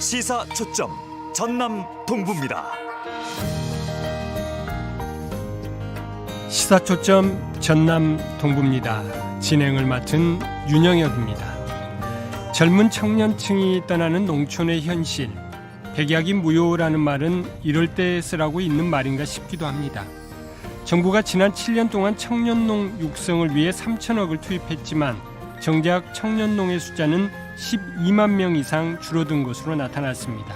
시사 초점 전남 동부입니다. 시사 초점 전남 동부입니다. 진행을 맡은 윤영혁입니다. 젊은 청년층이 떠나는 농촌의 현실. 백약이 무효라는 말은 이럴 때 쓰라고 있는 말인가 싶기도 합니다. 정부가 지난 7년 동안 청년농 육성을 위해 3천억을 투입했지만 정작 청년농의 숫자는 12만 명 이상 줄어든 것으로 나타났습니다.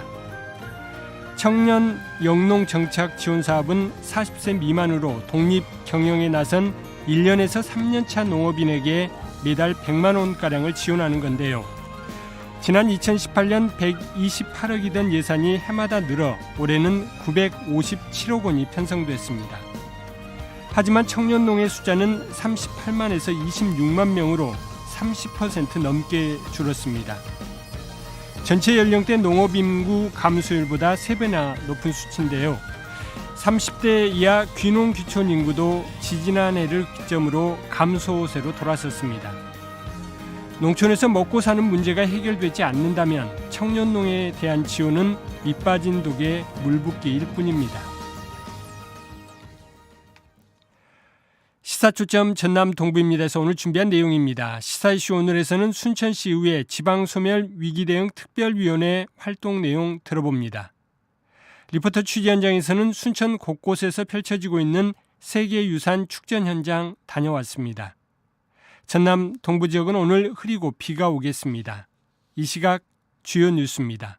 청년 영농 정착 지원 사업은 40세 미만으로 독립 경영에 나선 1년에서 3년차 농업인에게 매달 100만 원 가량을 지원하는 건데요. 지난 2018년 128억이 던 예산이 해마다 늘어 올해는 957억 원이 편성됐습니다. 하지만 청년농의 숫자는 38만에서 26만 명으로 30% 넘게 줄었습니다. 전체 연령대 농업 인구 감소율보다 3배나 높은 수치인데요. 30대 이하 귀농 귀촌 인구도 지지난해를 기점으로 감소세로 돌아섰습니다. 농촌에서 먹고 사는 문제가 해결되지 않는다면 청년농에 대한 지원은 밑빠진 독에 물붓기일 뿐입니다. 시사초점 전남 동부입니다에서 오늘 준비한 내용입니다. 시사 이슈 오늘에서는 순천시 의회 지방소멸 위기 대응 특별위원회 활동 내용 들어봅니다. 리포터 취재 현장에서는 순천 곳곳에서 펼쳐지고 있는 세계유산 축전 현장 다녀왔습니다. 전남 동부 지역은 오늘 흐리고 비가 오겠습니다. 이 시각 주요 뉴스입니다.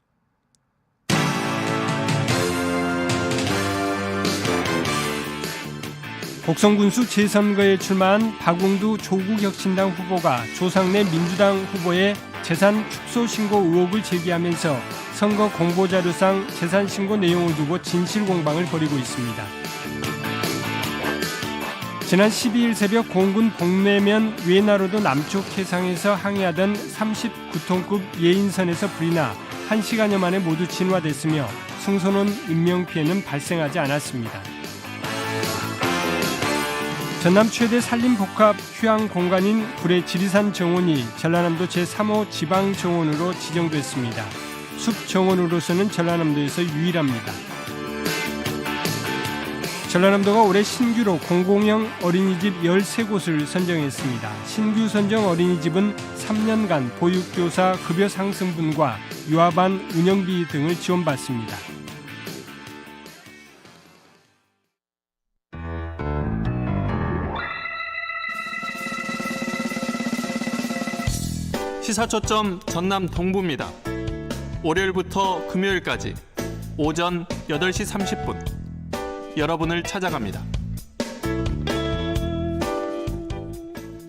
곡성군수 재선거에 출마한 박웅두 조국혁신당 후보가 조상래 민주당 후보의 재산 축소 신고 의혹을 제기하면서 선거 공보자료상 재산 신고 내용을 두고 진실 공방을 벌이고 있습니다. 지난 12일 새벽 공군 복내면 외나로도 남쪽 해상에서 항해하던 39톤급 예인선에서 불이 나 1시간여 만에 모두 진화됐으며 승선원 인명피해는 발생하지 않았습니다. 전남 최대 산림복합 휴양 공간인 구례 지리산 정원이 전라남도 제3호 지방 정원으로 지정됐습니다. 숲 정원으로서는 전라남도에서 유일합니다. 전라남도가 올해 신규로 공공형 어린이집 13곳을 선정했습니다. 신규 선정 어린이집은 3년간 보육교사 급여 상승분과 유아반 운영비 등을 지원받습니다. 시사초점 전남 동부입니다. 월요일부터 금요일까지 오전 8시 30분 여러분을 찾아갑니다.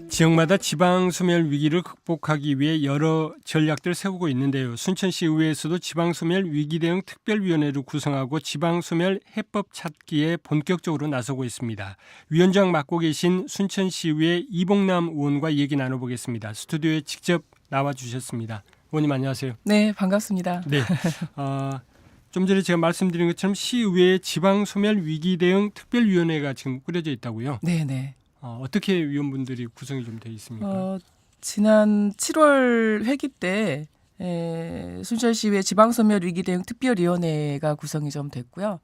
지역마다 지방 소멸 위기를 극복하기 위해 여러 전략들 세우고 있는데요. 순천시 의회에서도 지방 소멸 위기 대응 특별위원회를 구성하고 지방 소멸 해법 찾기에 본격적으로 나서고 있습니다. 위원장 맡고 계신 순천시 의회 이봉남 의원과 얘기 나눠보겠습니다. 스튜디오에 직접 나와 주셨습니다. 의원님 안녕하세요. 네, 반갑습니다. 네. 어, 좀 전에 제가 말씀드린 것처럼 시의회에 지방 소멸 위기 대응 특별위원회가 지금 꾸려져 있다고요. 네, 네. 어, 어떻게 위원분들이 구성이 좀돼 있습니까? 어, 지난 7월 회기 때 에, 순천시의회 지방소멸 위기 대응 특별위원회가 구성이 좀 됐고요.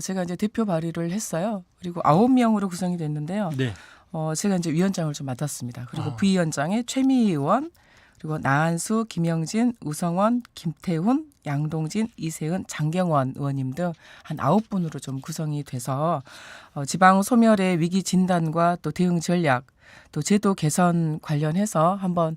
제가 이제 대표 발의를 했어요. 그리고 아홉 명으로 구성이 됐는데요. 네. 어, 제가 이제 위원장을 좀 맡았습니다. 그리고 아. 부위원장에 최미 의원, 그리고 나한수, 김영진, 우성원, 김태훈, 양동진, 이세은, 장경원 의원님 등 한 아홉 분으로 좀 구성이 돼서 어, 지방 소멸의 위기 진단과 또 대응 전략 또 제도 개선 관련해서 한번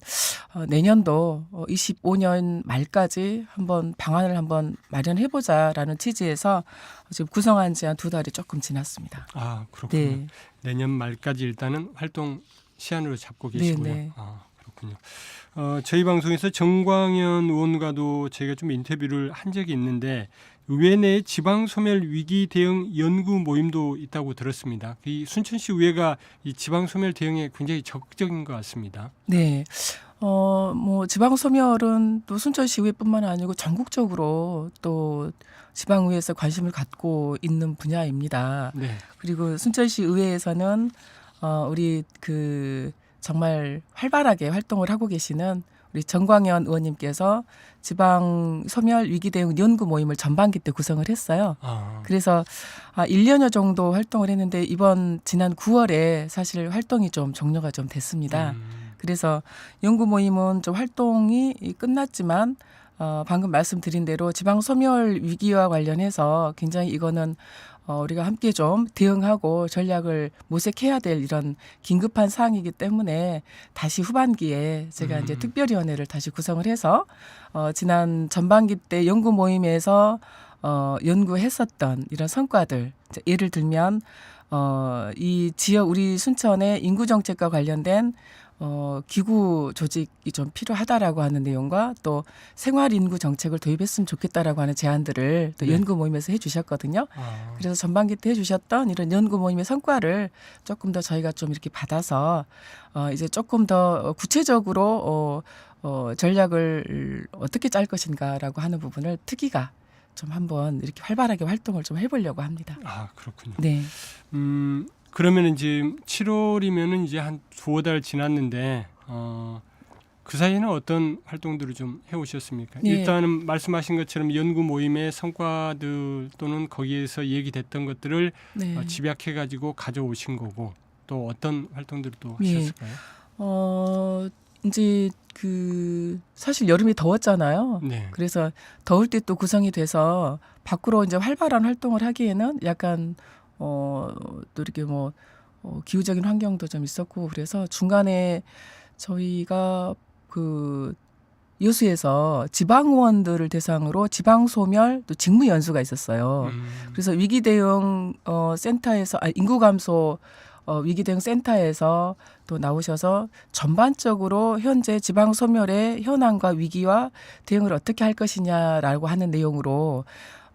어, 내년도 어, 25년 말까지 한번 방안을 한번 마련해 보자라는 취지에서 지금 구성한 지 한 두 달이 조금 지났습니다. 아 그렇군요. 네. 내년 말까지 일단은 활동 시한으로 잡고 네, 계시고요. 네. 아 그렇군요. 어, 저희 방송에서 정광현 의원과도 저희가 좀 인터뷰를 한 적이 있는데 의회 내에 지방 소멸 위기 대응 연구 모임도 있다고 들었습니다. 이 순천시 의회가 이 지방 소멸 대응에 굉장히 적극적인 것 같습니다. 네. 어, 뭐 지방 소멸은 또 순천시의회뿐만 아니고 전국적으로 또 지방의회에서 관심을 갖고 있는 분야입니다. 네. 그리고 순천시 의회에서는 어, 우리 그 정말 활발하게 활동을 하고 계시는 우리 정광현 의원님께서 지방 소멸 위기 대응 연구 모임을 전반기 때 구성을 했어요. 아, 그래서 아 1년여 정도 활동을 했는데 이번 지난 9월에 사실 활동이 좀 종료가 좀 됐습니다. 음, 그래서 연구 모임은 좀 활동이 끝났지만 어, 방금 말씀드린 대로 지방 소멸 위기와 관련해서 굉장히 이거는 어, 우리가 함께 좀 대응하고 전략을 모색해야 될 이런 긴급한 사항이기 때문에 다시 후반기에 제가 이제 음. 특별위원회를 다시 구성을 해서 어, 지난 전반기 때 연구 모임에서 어, 연구했었던 이런 성과들 이제 예를 들면 어, 이 지역 우리 순천의 인구 정책과 관련된 어, 기구 조직이 좀 필요하다라고 하는 내용과 또 생활 인구 정책을 도입했으면 좋겠다라고 하는 제안들을 또 네. 연구 모임에서 해주셨거든요. 아, 그래서 전반기 때 해주셨던 이런 연구 모임의 성과를 조금 더 저희가 좀 이렇게 받아서 어, 이제 조금 더 구체적으로 어, 어, 전략을 어떻게 짤 것인가라고 하는 부분을 특위가 좀 한번 이렇게 활발하게 활동을 좀 해보려고 합니다. 아 그렇군요. 네. 음, 그러면 이제 7월이면은 이제 한 두어 달 지났는데 어, 그 사이에는 어떤 활동들을 좀 해오셨습니까? 예. 일단은 말씀하신 것처럼 연구 모임의 성과들 또는 거기에서 얘기됐던 것들을 네. 어, 집약해 가지고 가져오신 거고 또 어떤 활동들을 또 예. 하셨을까요? 어, 이제 그 사실 여름이 더웠잖아요. 네. 그래서 더울 때 또 구성이 돼서 밖으로 이제 활발한 활동을 하기에는 약간 어, 또 이렇게 뭐 어, 기후적인 환경도 좀 있었고 그래서 중간에 저희가 그 여수에서 지방의원들을 대상으로 지방 소멸 또 직무 연수가 있었어요. 음, 그래서 위기 대응 어 센터에서 아 인구 감소 어 위기 대응 센터에서 또 나오셔서 전반적으로 현재 지방 소멸의 현황과 위기와 대응을 어떻게 할 것이냐라고 하는 내용으로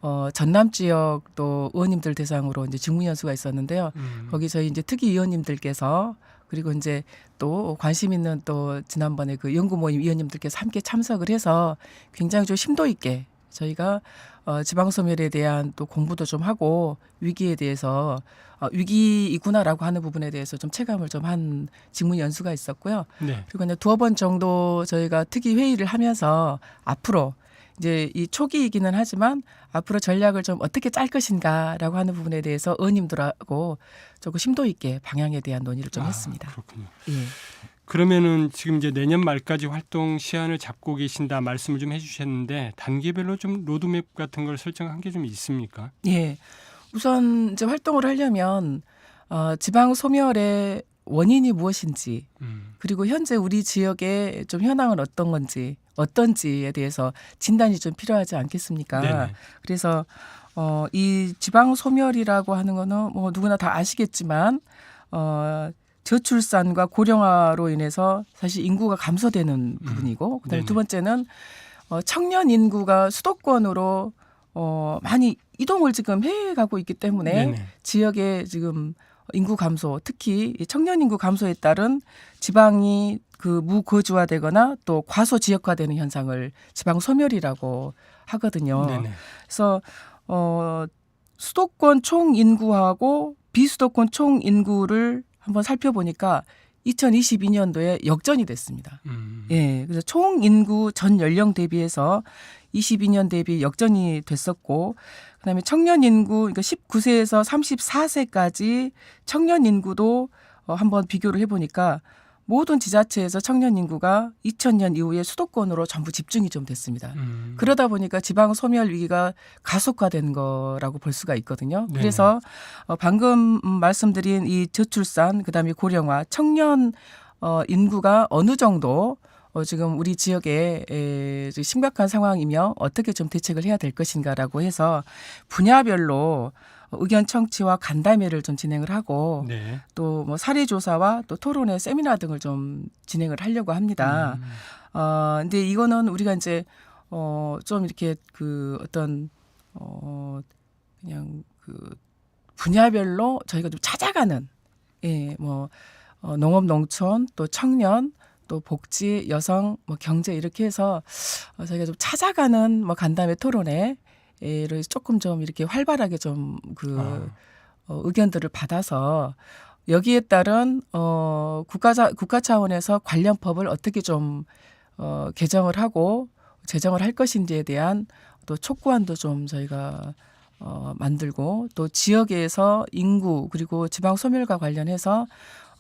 어 전남 지역 또 의원님들 대상으로 이제 직무 연수가 있었는데요. 음, 거기 저희 이제 특위 위원님들께서 그리고 이제 또 관심 있는 또 지난번에 그 연구 모임 위원님들께서 함께 참석을 해서 굉장히 좀 심도 있게 저희가 어 지방 소멸에 대한 또 공부도 좀 하고 위기에 대해서 어 위기이구나라고 하는 부분에 대해서 좀 체감을 좀 한 직무 연수가 있었고요. 네. 그리고 이제 두어 번 정도 저희가 특위 회의를 하면서 앞으로 이제 이 초기이기는 하지만 앞으로 전략을 좀 어떻게 짤 것인가라고 하는 부분에 대해서 의원님들하고 조금 심도 있게 방향에 대한 논의를 좀 아, 했습니다. 그렇군요. 예. 그러면은 지금 이제 내년 말까지 활동 시한을 잡고 계신다 말씀을 좀 해주셨는데 단계별로 좀 로드맵 같은 걸 설정한 게 좀 있습니까? 예. 우선 이제 활동을 하려면 어, 지방 소멸의 원인이 무엇인지 음, 그리고 현재 우리 지역의 좀 현황은 어떤 건지 어떤지에 대해서 진단이 좀 필요하지 않겠습니까? 네네. 그래서 어, 이 지방 소멸이라고 하는 거는 뭐 누구나 다 아시겠지만 어, 저출산과 고령화로 인해서 사실 인구가 감소되는 부분이고 그다음에 음. 네네. 두 번째는 어, 청년 인구가 수도권으로 어, 많이 이동을 지금 해 가고 있기 때문에 네네. 지역의 지금 인구 감소, 특히 이 청년 인구 감소에 따른 지방이 그 무거주화되거나 또 과소 지역화되는 현상을 지방 소멸이라고 하거든요. 네네. 그래서 어 수도권 총 인구하고 비수도권 총 인구를 한번 살펴보니까 2022년도에 역전이 됐습니다. 음, 예. 그래서 총 인구 전 연령 대비해서 22년 대비 역전이 됐었고 그다음에 청년 인구 그러니까 19세에서 34세까지 청년 인구도 어 한번 비교를 해 보니까 모든 지자체에서 청년 인구가 2000년 이후에 수도권으로 전부 집중이 좀 됐습니다. 음, 그러다 보니까 지방 소멸 위기가 가속화된 거라고 볼 수가 있거든요. 네네. 그래서 어, 방금 음, 말씀드린 이 저출산 그다음에 고령화 청년 어, 인구가 어느 정도 어, 지금 우리 지역에 에, 심각한 상황이며 어떻게 좀 대책을 해야 될 것인가라고 해서 분야별로 의견 청취와 간담회를 좀 진행을 하고 네. 또뭐 사례 조사와 또 토론회 세미나 등을 좀 진행을 하려고 합니다. 음, 어, 근데 이거는 우리가 이제 어, 좀 이렇게 그 어떤 어, 그냥 그 분야별로 저희가 좀 찾아가는 예, 뭐 어, 농업 농촌 또 청년 또 복지 여성 뭐 경제 이렇게 해서 어, 저희가 좀 찾아가는 뭐 간담회 토론회 를 조금 좀 이렇게 활발하게 좀그 아, 어, 의견들을 받아서 여기에 따른 어 국가자 국가 차원에서 관련 법을 어떻게 좀 어, 개정을 하고 제정을 할 것인지에 대한 또 촉구안도 좀 저희가 어, 만들고 또 지역에서 인구 그리고 지방 소멸과 관련해서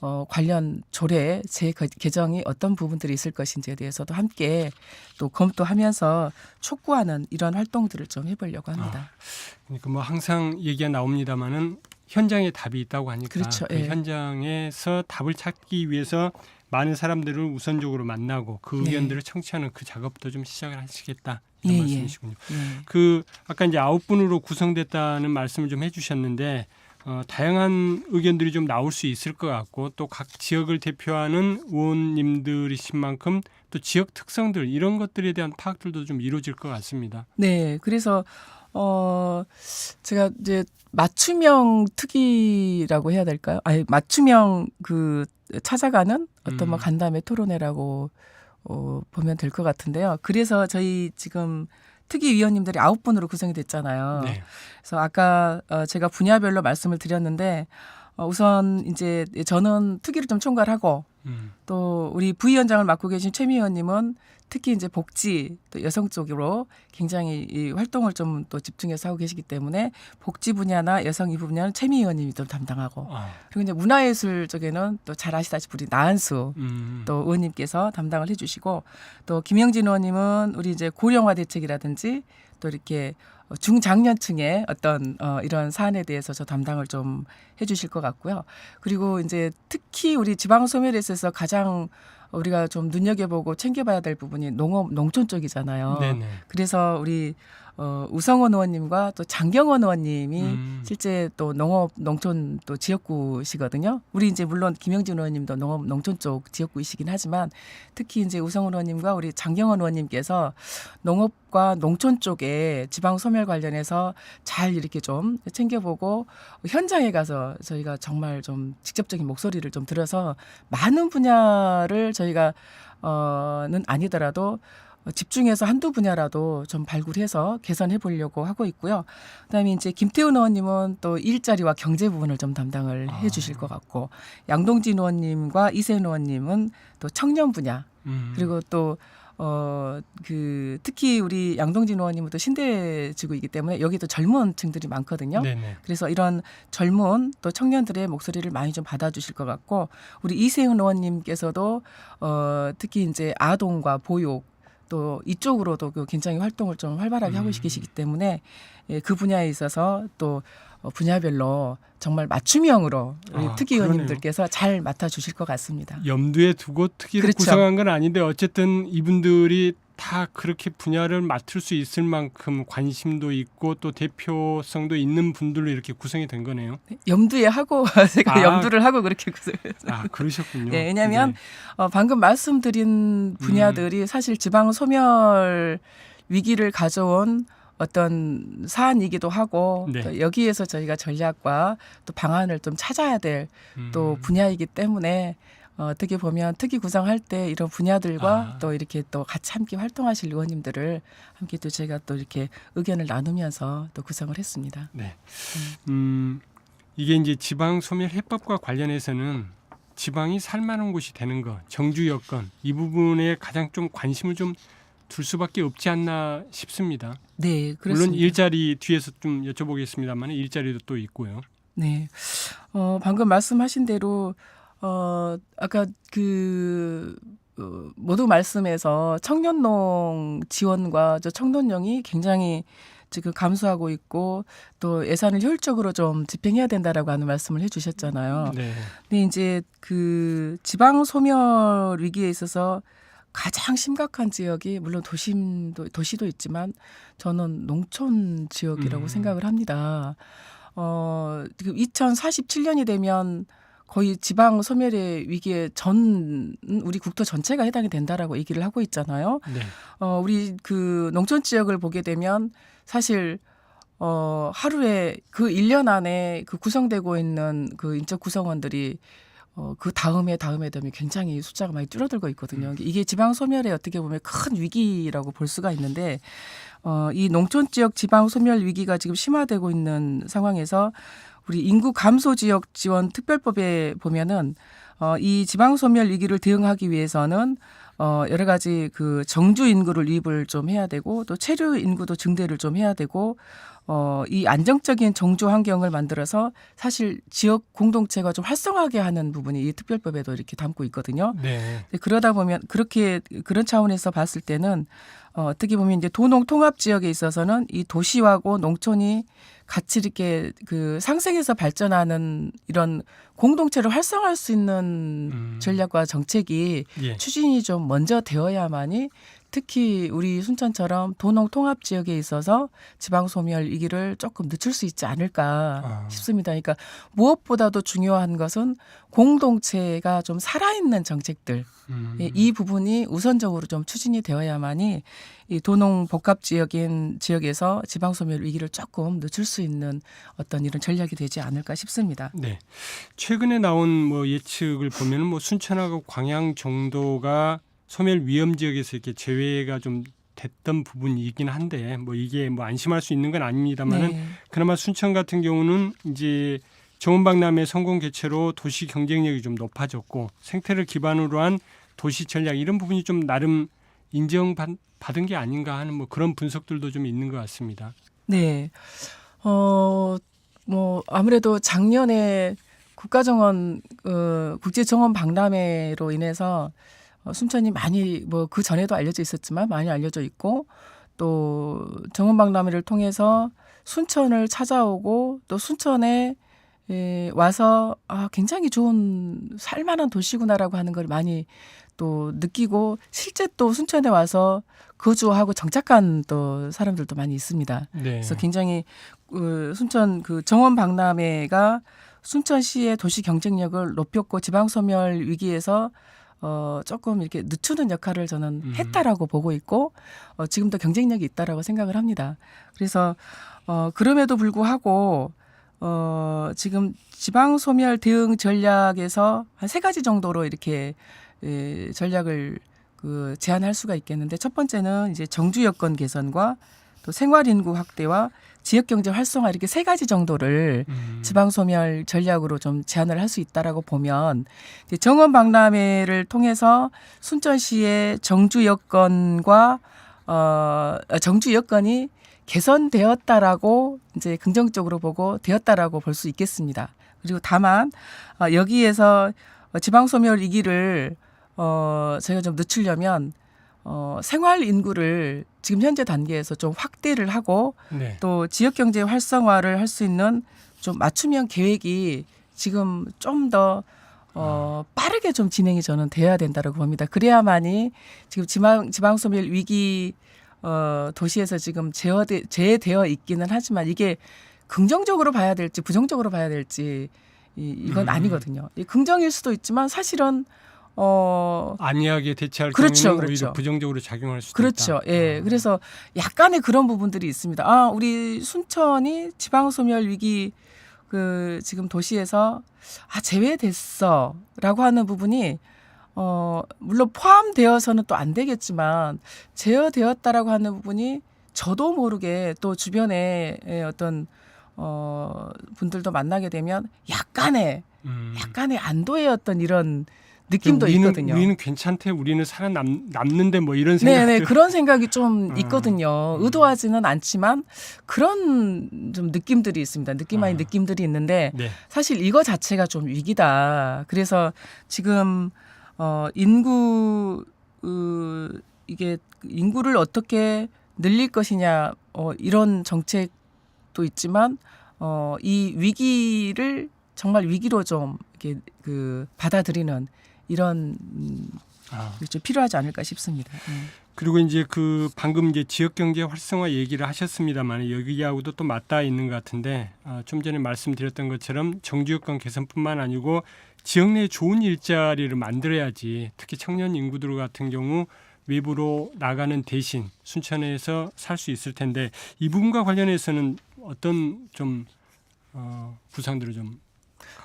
어, 관련 조례 재 개정이 어떤 부분들이 있을 것인지에 대해서도 함께 또 검토하면서 촉구하는 이런 활동들을 좀 해보려고 합니다. 그러니까 뭐 항상 얘기가 나옵니다마는 현장에 답이 있다고 하니까 그렇죠. 그 예. 현장에서 답을 찾기 위해서 많은 사람들을 우선적으로 만나고 그 네. 의견들을 청취하는 그 작업도 좀 시작을 하시겠다 이런 예, 예. 말씀이시군요. 예. 그 아까 이제 아홉 분으로 구성됐다는 말씀을 좀 해주셨는데 어, 다양한 의견들이 좀 나올 수 있을 것 같고 또 각 지역을 대표하는 의원님들이신 만큼 또 지역 특성들 이런 것들에 대한 파악들도 좀 이루어질 것 같습니다. 네, 그래서 어 제가 이제 맞춤형 특위라고 해야 될까요? 아니 맞춤형 그 찾아가는 어떤 뭐 음. 간담회 토론회라고 어 보면 될 것 같은데요. 그래서 저희 지금 특위 위원님들이 아홉 분으로 구성이 됐잖아요. 네. 그래서 아까 어 제가 분야별로 말씀을 드렸는데 어 우선 이제 저는 특위를 좀 총괄하고 음. 또 우리 부위원장을 맡고 계신 최미 의원님은 특히 이제 복지 또 여성 쪽으로 굉장히 이 활동을 좀 또 집중해서 하고 계시기 때문에 복지 분야나 여성 이 분야는 최미 의원님이 좀 담당하고 아, 그리고 이제 문화예술 쪽에는 또 잘 아시다시피 우리 나한수 음. 또 의원님께서 담당을 해주시고 또 김영진 의원님은 우리 이제 고령화 대책이라든지 또 이렇게 중장년층의 어떤 어 이런 사안에 대해서 저 담당을 좀 해주실 것 같고요. 그리고 이제 특히 우리 지방 소멸에 있어서 가장 우리가 좀 눈여겨보고 챙겨봐야 될 부분이 농업 농촌 쪽이잖아요. 네네. 그래서 우리 어, 우성원 의원님과 또 장경원 의원님이 음. 실제 또 농업 농촌 또 지역구시거든요. 우리 이제 물론 김영진 의원님도 농업 농촌 쪽 지역구이시긴 하지만 특히 이제 우성원 의원님과 우리 장경원 의원님께서 농업과 농촌 쪽에 지방 소멸 관련해서 잘 이렇게 좀 챙겨보고 현장에 가서 저희가 정말 좀 직접적인 목소리를 좀 들어서 많은 분야를 저희가 어는 아니더라도 어, 집중해서 한두 분야라도 좀 발굴해서 개선해 보려고 하고 있고요. 그다음에 이제 김태훈 의원님은 또 일자리와 경제 부분을 좀 담당을 해 주실 것 같고 양동진 의원님과 이세훈 의원님은 또 청년 분야 음. 그리고 또 어, 그, 특히 우리 양동진 의원님은 또 신대 지구이기 때문에 여기도 젊은 층들이 많거든요. 네네. 그래서 이런 젊은 또 청년들의 목소리를 많이 좀 받아주실 것 같고 우리 이세훈 의원님께서도 어 특히 이제 아동과 보육 또 이쪽으로도 그 굉장히 활동을 좀 활발하게 하고 음. 계시기 때문에 예, 그 분야에 있어서 또 어, 분야별로 정말 맞춤형으로 우리 아, 특위. 의원님들께서 잘 맡아 주실 것 같습니다. 염두에 두고 특기를 그렇죠. 구성한 건 아닌데 어쨌든 이분들이 다 그렇게 분야를 맡을 수 있을 만큼 관심도 있고 또 대표성도 있는 분들로 이렇게 구성이 된 거네요. 염두에 하고 제가 아. 염두를 하고 그렇게 구성했어요. 아 그러셨군요. 네, 왜냐하면 네. 어, 방금 말씀드린 분야들이 사실 지방 소멸 위기를 가져온 어떤 사안이기도 하고 네. 또 여기에서 저희가 전략과 또 방안을 좀 찾아야 될또 음. 분야이기 때문에 어, 어떻게 보면 특위 구성할 때 이런 분야들과 아. 또 이렇게 또 같이 함께 활동하실 의원님들을 함께 또 제가 또 이렇게 의견을 나누면서 또 구성을 했습니다. 네. 음, 이게 이제 지방 소멸 해법과 관련해서는 지방이 살만한 곳이 되는 거, 정주 여건 이 부분에 가장 좀 관심을 좀 둘 수밖에 없지 않나 싶습니다. 네, 그렇습니다. 물론 일자리 뒤에서 좀 여쭤보겠습니다만 일자리도 또 있고요. 네. 어, 방금 말씀하신 대로, 어, 아까 그, 어, 모두 말씀에서 청년농 지원과 저 청년령이 굉장히 지금 감소하고 있고 또 예산을 효율적으로 좀 집행해야 된다라고 하는 말씀을 해주셨잖아요. 네. 근데 이제 그 지방 소멸 위기에 있어서 가장 심각한 지역이 물론 도심도 도시도 있지만 저는 농촌 지역이라고 음. 생각을 합니다. 어, 지금 2047년이 되면 거의 지방 소멸의 위기에 전 우리 국토 전체가 해당이 된다라고 얘기를 하고 있잖아요. 네. 어, 우리 그 농촌 지역을 보게 되면 사실 어, 하루에 그 1년 안에 그 구성되고 있는 그 인적 구성원들이 어, 그 다음에 다음에 되면 굉장히 숫자가 많이 줄어들고 있거든요. 이게 지방 소멸의 어떻게 보면 큰 위기라고 볼 수가 있는데 어, 이 농촌 지역 지방 소멸 위기가 지금 심화되고 있는 상황에서 우리 인구 감소 지역 지원 특별법에 보면은 어, 이 지방 소멸 위기를 대응하기 위해서는 어, 여러 가지 그 정주 인구를 유입을 좀 해야 되고 또 체류 인구도 증대를 좀 해야 되고 어, 이 안정적인 정주 환경을 만들어서 사실 지역 공동체가 좀 활성화하게 하는 부분이 이 특별법에도 이렇게 담고 있거든요. 네. 그러다 보면 그렇게 그런 차원에서 봤을 때는 어, 어떻게 보면 이제 도농 통합 지역에 있어서는 이 도시하고 농촌이 같이 이렇게 그 상생해서 발전하는 이런 공동체를 활성화할 수 있는 음. 전략과 정책이 예. 추진이 좀 먼저 되어야만이 특히 우리 순천처럼 도농 통합 지역에 있어서 지방 소멸 위기를 조금 늦출 수 있지 않을까 아. 싶습니다. 그러니까 무엇보다도 중요한 것은 공동체가 좀 살아있는 정책들 음. 예, 이 부분이 우선적으로 좀 추진이 되어야만이 이 도농 복합 지역인 지역에서 지방 소멸 위기를 조금 늦출 수 있는 어떤 이런 전략이 되지 않을까 싶습니다. 네. 최근에 나온 뭐 예측을 보면은 뭐 순천하고 광양 정도가 소멸 위험 지역에서 이렇게 제외가 좀 됐던 부분이긴 한데 뭐 이게 뭐 안심할 수 있는 건 아닙니다만은 네. 그나마 순천 같은 경우는 이제 정원박람회 성공 개최로 도시 경쟁력이 좀 높아졌고 생태를 기반으로 한 도시 전략 이런 부분이 좀 나름 인정받은 게 아닌가 하는 뭐 그런 분석들도 좀 있는 것 같습니다. 네. 어, 뭐, 아무래도 작년에 국가정원, 어, 국제정원 박람회로 인해서 어, 순천이 많이 뭐 그 전에도 알려져 있었지만 많이 알려져 있고 또 정원 박람회를 통해서 순천을 찾아오고 또 순천에 에, 와서 아, 굉장히 좋은 살만한 도시구나라고 하는 걸 많이 또 느끼고 실제 또 순천에 와서 거주하고 정착한 또 사람들도 많이 있습니다. 네. 그래서 굉장히 그 순천 그 정원 박람회가 순천시의 도시 경쟁력을 높였고 지방 소멸 위기에서 어 조금 이렇게 늦추는 역할을 저는 음. 했다라고 보고 있고 어 지금도 경쟁력이 있다라고 생각을 합니다. 그래서 어 그럼에도 불구하고 어 지금 지방 소멸 대응 전략에서 한 세 가지 정도로 이렇게 에, 전략을 그 제안할 수가 있겠는데 첫 번째는 이제 정주 여건 개선과 또 생활 인구 확대와 지역 경제 활성화 이렇게 세 가지 정도를 음. 지방 소멸 전략으로 좀 제안을 할 수 있다라고 보면 정원 박람회를 통해서 순천시의 정주 여건과 어 정주 여건이 개선되었다라고 이제 긍정적으로 보고 되었다라고 볼 수 있겠습니다. 그리고 다만 어, 여기에서 지방 소멸 위기를 어 저희가 좀 늦추려면 어 생활 인구를 지금 현재 단계에서 좀 확대를 하고 네. 또 지역 경제 활성화를 할 수 있는 좀 맞춤형 계획이 지금 좀더 어, 빠르게 좀 진행이 저는 돼야 된다고 봅니다. 그래야만이 지금 지방 지방 소멸 위기 어, 도시에서 지금 제어되, 제되어 있기는 하지만 이게 긍정적으로 봐야 될지 부정적으로 봐야 될지 이, 이건 음. 아니거든요. 이 긍정일 수도 있지만 사실은 어 안이하게 대처할 그렇죠, 경우에는 그렇죠. 오히려 부정적으로 작용할 수도 그렇죠. 있다. 예. 어. 그래서 약간의 그런 부분들이 있습니다. 아, 우리 순천이 지방 소멸 위기 그 지금 도시에서 아, 제외됐어라고 하는 부분이 어, 물론 포함되어서는 또 안 되겠지만 제어되었다라고 하는 부분이 저도 모르게 또 주변에 예, 어떤 어, 분들도 만나게 되면 약간의 음. 약간의 안도의 어떤 이런 느낌도 우리는, 있거든요. 우리는 괜찮대. 우리는 살아남 남는데 뭐 이런 생각. 네네 그런 생각이 좀 음. 있거든요. 의도하지는 않지만 그런 좀 느낌들이 있습니다. 느낌 아닌 아. 느낌들이 있는데 네. 사실 이거 자체가 좀 위기다. 그래서 지금 어 인구 어, 이게 인구를 어떻게 늘릴 것이냐 어 이런 정책도 있지만 어이 위기를 정말 위기로 좀 이렇게 그 받아들이는 이런 음, 아. 필요하지 않을까 싶습니다. 음. 그리고 이제 그 방금 이제 지역 경제 활성화 얘기를 하셨습니다만 여기하고도 또 맞닿아 있는 것 같은데 아, 좀 전에 말씀드렸던 것처럼 정주 여건 개선뿐만 아니고 지역 내 좋은 일자리를 만들어야지 특히 청년 인구들 같은 경우 외부로 나가는 대신 순천에서 살 수 있을 텐데 이 부분과 관련해서는 어떤 좀 어, 구상들을 좀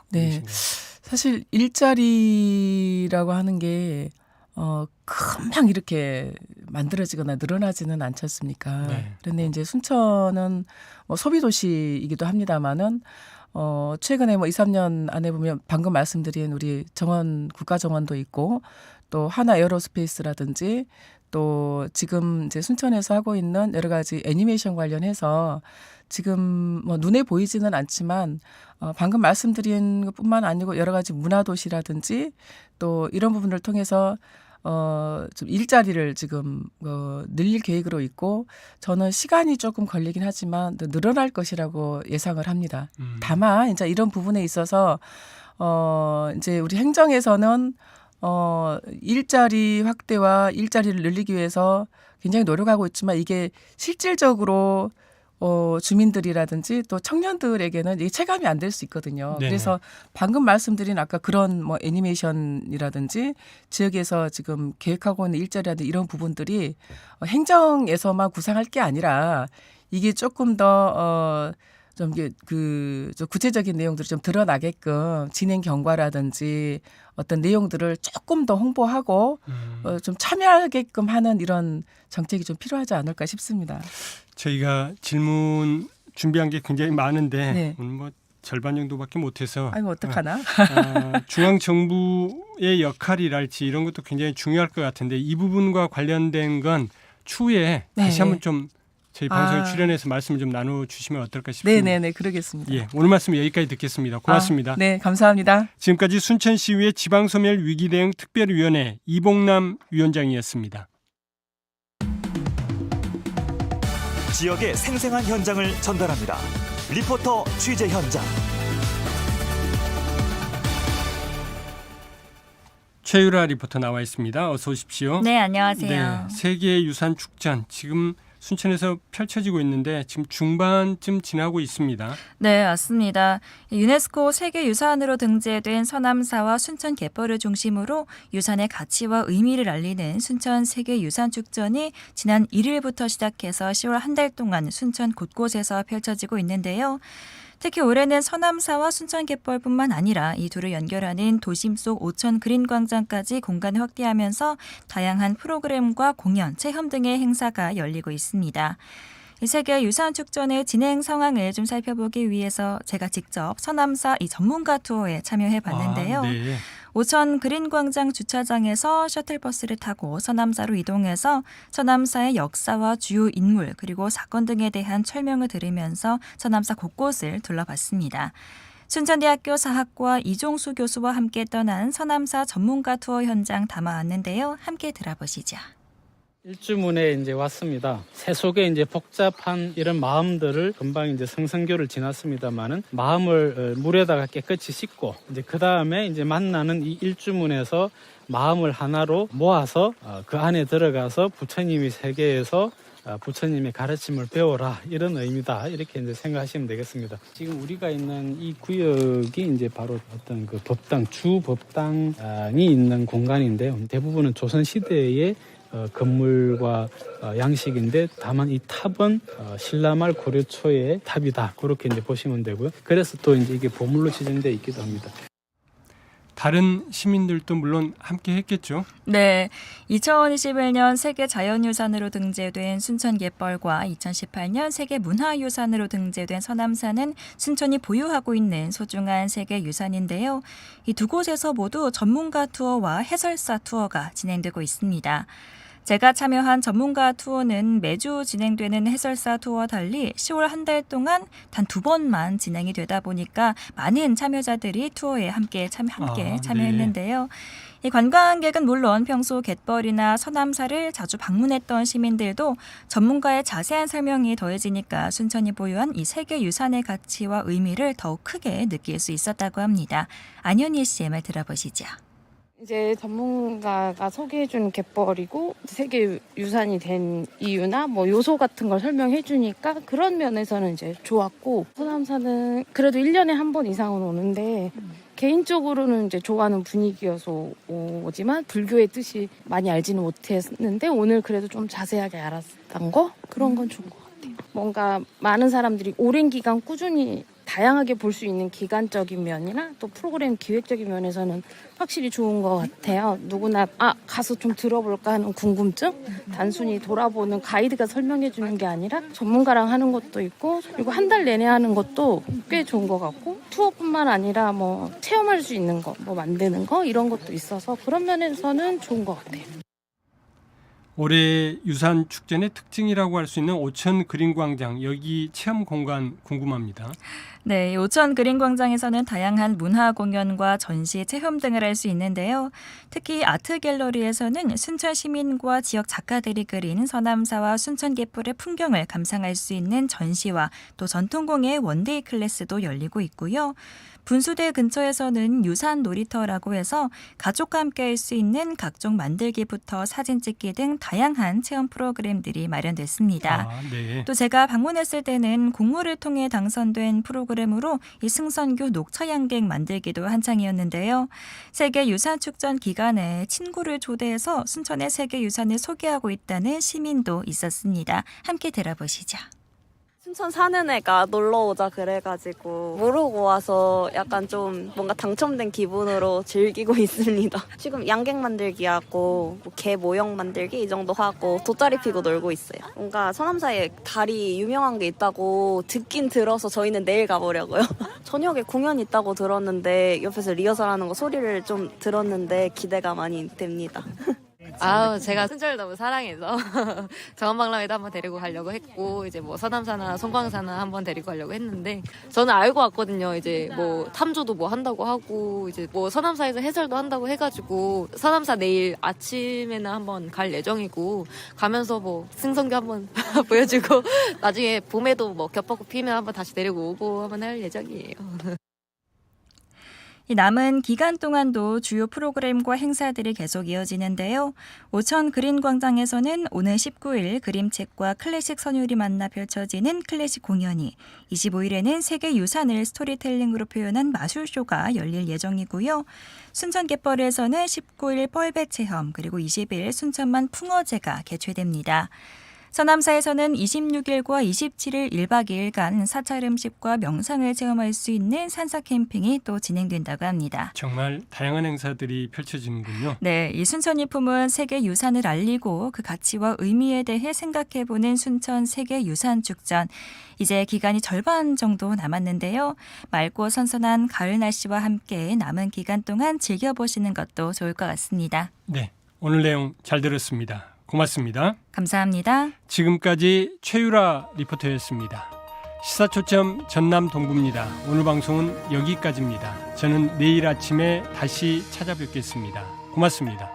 네. 계신가요? 사실 일자리라고 하는 게 어, 금방 이렇게 만들어지거나 늘어나지는 않지 않습니까? 네. 그런데 이제 순천은 뭐 소비 도시이기도 합니다만은 어, 최근에 뭐 2, 3년 안에 보면 방금 말씀드린 우리 정원 국가정원도 있고 또 하나 에어로스페이스라든지 또 지금 이제 순천에서 하고 있는 여러 가지 애니메이션 관련해서 지금 뭐 눈에 보이지는 않지만 어, 방금 말씀드린 것뿐만 아니고 여러 가지 문화 도시라든지 또 이런 부분을 통해서 어, 좀 일자리를 지금 어, 늘릴 계획으로 있고 저는 시간이 조금 걸리긴 하지만 또 늘어날 것이라고 예상을 합니다. 음. 다만 이제 이런 부분에 있어서 어 이제 우리 행정에서는 어 일자리 확대와 일자리를 늘리기 위해서 굉장히 노력하고 있지만 이게 실질적으로 어 주민들이라든지 또 청년들에게는 이게 체감이 안 될 수 있거든요. 네네. 그래서 방금 말씀드린 아까 그런 뭐 애니메이션이라든지 지역에서 지금 계획하고 있는 일자리라든지 이런 부분들이 어, 행정에서만 구상할 게 아니라 이게 조금 더 어, 좀 이게 그좀 구체적인 내용들이 좀 드러나게끔 진행 경과라든지 어떤 내용들을 조금 더 홍보하고 음. 어, 좀 참여하게끔 하는 이런 정책이 좀 필요하지 않을까 싶습니다. 저희가 질문 준비한 게 굉장히 많은데 네. 오늘 뭐 절반 정도밖에 못해서 아이고 어떡하나? 아, 중앙 정부의 역할이랄지 이런 것도 굉장히 중요할 것 같은데 이 부분과 관련된 건 추후에 네. 다시 한번 좀 저희 방송에 아. 출연해서 말씀을 좀 나눠 주시면 어떨까 싶습니다. 네네네 그러겠습니다. 예, 오늘 말씀 여기까지 듣겠습니다. 고맙습니다. 아, 네 감사합니다. 지금까지 순천시의회 지방소멸 위기대응 특별위원회 이봉남 위원장이었습니다. 지역의 생생한 현장을 전달합니다. 리포터 취재 현장. 최유라 리포터 나와 있습니다. 어서 오십시오. 네, 안녕하세요. 네, 세계 유산 축전 지금 순천에서 펼쳐지고 있는데 지금 중반쯤 지나고 있습니다. 네, 맞습니다. 유네스코 세계유산으로 등재된 서남사와 순천 갯벌을 중심으로 유산의 가치와 의미를 알리는 순천 세계유산 축전이 지난 1일부터 시작해서 10월 한 달 동안 순천 곳곳에서 펼쳐지고 있는데요. 특히 올해는 서남사와 순천 갯벌뿐만 아니라 이 둘을 연결하는 도심 속 오천 그린 광장까지 공간을 확대하면서 다양한 프로그램과 공연, 체험 등의 행사가 열리고 있습니다. 이 세계 유산 축전의 진행 상황을 좀 살펴보기 위해서 제가 직접 서남사 이 전문가 투어에 참여해 봤는데요. 아, 네. 오천 그린광장 주차장에서 셔틀버스를 타고 서남사로 이동해서 서남사의 역사와 주요 인물 그리고 사건 등에 대한 설명을 들으면서 서남사 곳곳을 둘러봤습니다. 순천대학교 사학과 이종수 교수와 함께 떠난 서남사 전문가 투어 현장 담아왔는데요. 함께 들어보시죠. 일주문에 이제 왔습니다. 새 속에 이제 복잡한 이런 마음들을 금방 이제 성성교를 지났습니다만은 마음을 어, 물에다가 깨끗이 씻고 이제 그 다음에 이제 만나는 이 일주문에서 마음을 하나로 모아서 어, 그 안에 들어가서 부처님이 세계에서 어, 부처님의 가르침을 배워라 이런 의미다 이렇게 이제 생각하시면 되겠습니다. 지금 우리가 있는 이 구역이 이제 바로 어떤 그 법당 주 법당이 있는 공간인데요. 대부분은 조선 시대의 어, 건물과 어, 양식인데 다만 이 탑은 어, 신라말 고려 초의 탑이다 그렇게 이제 보시면 되고요. 그래서 또 이제 이게 보물로 지정돼 있기도 합니다. 다른 시민들도 물론 함께 했겠죠. 네, 2021년 세계 자연유산으로 등재된 순천 갯벌과 2018년 세계 문화유산으로 등재된 서남사는 순천이 보유하고 있는 소중한 세계 유산인데요. 이 두 곳에서 모두 전문가 투어와 해설사 투어가 진행되고 있습니다. 제가 참여한 전문가 투어는 매주 진행되는 해설사 투어와 달리 10월 한 달 동안 단 두 번만 진행이 되다 보니까 많은 참여자들이 투어에 함께 참 함께 아, 네. 참여했는데요. 이 관광객은 물론 평소 갯벌이나 서남사를 자주 방문했던 시민들도 전문가의 자세한 설명이 더해지니까 순천이 보유한 이 세계 유산의 가치와 의미를 더욱 크게 느낄 수 있었다고 합니다. 안현희 씨의 말 들어보시죠. 이제 전문가가 소개해준 갯벌이고 세계 유산이 된 이유나 뭐 요소 같은 걸 설명해 주니까 그런 면에서는 이제 좋았고 서남사는 그래도 1년에 한 번 이상은 오는데 개인적으로는 이제 좋아하는 분위기여서 오지만 불교의 뜻이 많이 알지는 못했는데 오늘 그래도 좀 자세하게 알았던 거 그런 건 좋은 것 같아요. 뭔가 많은 사람들이 오랜 기간 꾸준히 다양하게 볼 수 있는 기간적인 면이나 또 프로그램 기획적인 면에서는 확실히 좋은 것 같아요. 누구나 아 가서 좀 들어볼까 하는 궁금증 단순히 돌아보는 가이드가 설명해 주는 게 아니라 전문가랑 하는 것도 있고 그리고 한 달 내내 하는 것도 꽤 좋은 것 같고 투어뿐만 아니라 뭐 체험할 수 있는 거 뭐 만드는 거 이런 것도 있어서 그런 면에서는 좋은 것 같아요. 올해 유산 축제의 특징이라고 할 수 있는 오천 그린 광장 여기 체험 공간 궁금합니다. 네, 오천 그린 광장에서는 다양한 문화 공연과 전시, 체험 등을 할 수 있는데요. 특히 아트 갤러리에서는 순천 시민과 지역 작가들이 그린 서남사와 순천 갯벌의 풍경을 감상할 수 있는 전시와 또 전통공예 원데이 클래스도 열리고 있고요. 분수대 근처에서는 유산 놀이터라고 해서 가족과 함께 할 수 있는 각종 만들기부터 사진 찍기 등 다양한 체험 프로그램들이 마련됐습니다. 아, 네. 또 제가 방문했을 때는 공모를 통해 당선된 프로그램 으로 이 승선교 녹차 양갱 만들기도 한창이었는데요. 세계 유산 축전 기간에 친구를 초대해서 순천의 세계 유산을 소개하고 있다는 시민도 있었습니다. 함께 들어보시죠. 순천 사는 애가 놀러 오자 그래가지고 모르고 와서 약간 좀 뭔가 당첨된 기분으로 즐기고 있습니다. 지금 양갱 만들기 하고 뭐 개 모형 만들기 이 정도 하고 돗자리 피고 놀고 있어요. 뭔가 서남사에 다리 유명한 게 있다고 듣긴 들어서 저희는 내일 가보려고요. 저녁에 공연 있다고 들었는데 옆에서 리허설하는 거 소리를 좀 들었는데 기대가 많이 됩니다. 아우 제가 순천을 너무 사랑해서 정원박람회도 한번 데리고 가려고 했고 이제 뭐 서남사나 송광사나 한번 데리고 가려고 했는데 저는 알고 왔거든요 이제 뭐 탐조도 뭐 한다고 하고 이제 뭐 서남사에서 해설도 한다고 해가지고 서남사 내일 아침에는 한번 갈 예정이고 가면서 뭐 승성교 한번 보여주고 나중에 봄에도 뭐 겹벚꽃 피면 한번 다시 데리고 오고 한번 할 예정이에요. 이 남은 기간 동안도 주요 프로그램과 행사들이 계속 이어지는데요. 오천 그린 광장에서는 오늘 19일 그림책과 클래식 선율이 만나 펼쳐지는 클래식 공연이, 25일에는 세계 유산을 스토리텔링으로 표현한 마술쇼가 열릴 예정이고요. 순천 갯벌에서는 19일 뻘배 체험, 그리고 20일 순천만 풍어제가 개최됩니다. 서남사에서는 26일과 27일 1박 2일간 사찰 음식과 명상을 체험할 수 있는 산사 캠핑이 또 진행된다고 합니다. 정말 다양한 행사들이 펼쳐지는군요. 네, 이 순천 이 품은 세계 유산을 알리고 그 가치와 의미에 대해 생각해보는 순천 세계 유산 축전. 이제 기간이 절반 정도 남았는데요. 맑고 선선한 가을 날씨와 함께 남은 기간 동안 즐겨보시는 것도 좋을 것 같습니다. 네. 오늘 내용 잘 들었습니다. 고맙습니다. 감사합니다. 지금까지 최유라 리포터였습니다. 시사초점 전남 동구입니다. 오늘 방송은 여기까지입니다. 저는 내일 아침에 다시 찾아뵙겠습니다. 고맙습니다.